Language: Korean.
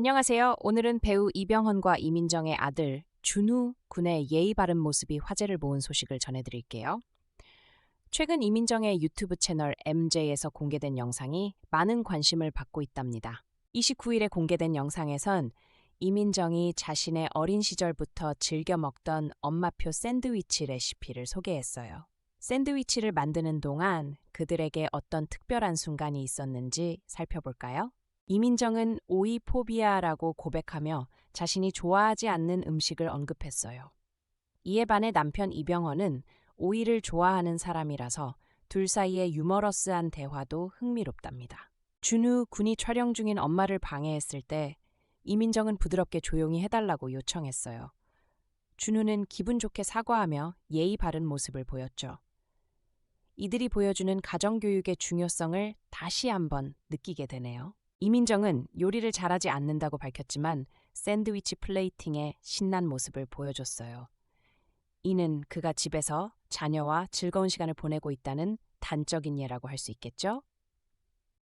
안녕하세요. 오늘은 배우 이병헌과 이민정의 아들 준우 군의 예의 바른 모습이 화제를 모은 소식을 전해드릴게요. 최근 이민정의 유튜브 채널 MJ에서 공개된 영상이 많은 관심을 받고 있답니다. 29일에 공개된 영상에선 이민정이 자신의 어린 시절부터 즐겨 먹던 엄마표 샌드위치 레시피를 소개했어요. 샌드위치를 만드는 동안 그들에게 어떤 특별한 순간이 있었는지 살펴볼까요? 이민정은 오이 포비아라고 고백하며 자신이 좋아하지 않는 음식을 언급했어요. 이에 반해 남편 이병헌은 오이를 좋아하는 사람이라서 둘 사이의 유머러스한 대화도 흥미롭답니다. 준우 군이 촬영 중인 엄마를 방해했을 때 이민정은 부드럽게 조용히 해달라고 요청했어요. 준우는 기분 좋게 사과하며 예의 바른 모습을 보였죠. 이들이 보여주는 가정교육의 중요성을 다시 한번 느끼게 되네요. 이민정은 요리를 잘하지 않는다고 밝혔지만 샌드위치 플레이팅에 신난 모습을 보여줬어요. 이는 그가 집에서 자녀와 즐거운 시간을 보내고 있다는 단적인 예라고 할 수 있겠죠?